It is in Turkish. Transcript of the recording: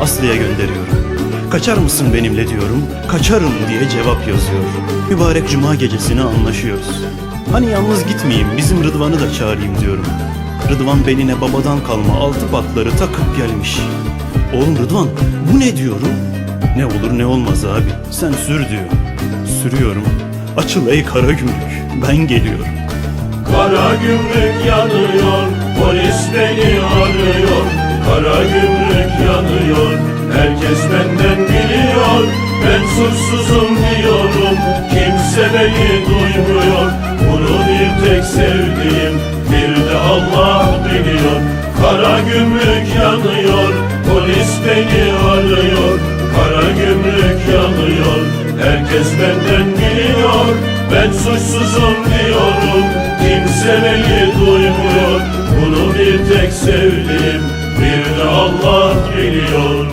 Aslı'ya gönderiyorum. Kaçar mısın benimle diyorum, kaçarım diye cevap yazıyor. Mübarek cuma gecesini anlaşıyoruz. Hani yalnız gitmeyeyim, bizim Rıdvan'ı da çağırayım diyorum. Rıdvan beline babadan kalma altı patları takıp gelmiş. Oğlum Rıdvan, bu ne diyorum? Ne olur ne olmaz abi, sen sür diyor. Sürüyorum. Açıl ey kara gümrük, ben geliyorum. Kara gümrük yanıyor, herkes benden biliyor. Ben suçsuzum diyorum, kimse beni duymuyor. Bunu bir tek sevdiğim, bir de Allah biliyor. Kara gümrük yanıyor, polis beni arıyor. Kara gümrük yanıyor, herkes benden biliyor. Ben suçsuzum diyorum, kimse beni duymuyor. Bunu bir tek sevdiğim, bir de Allah biliyor.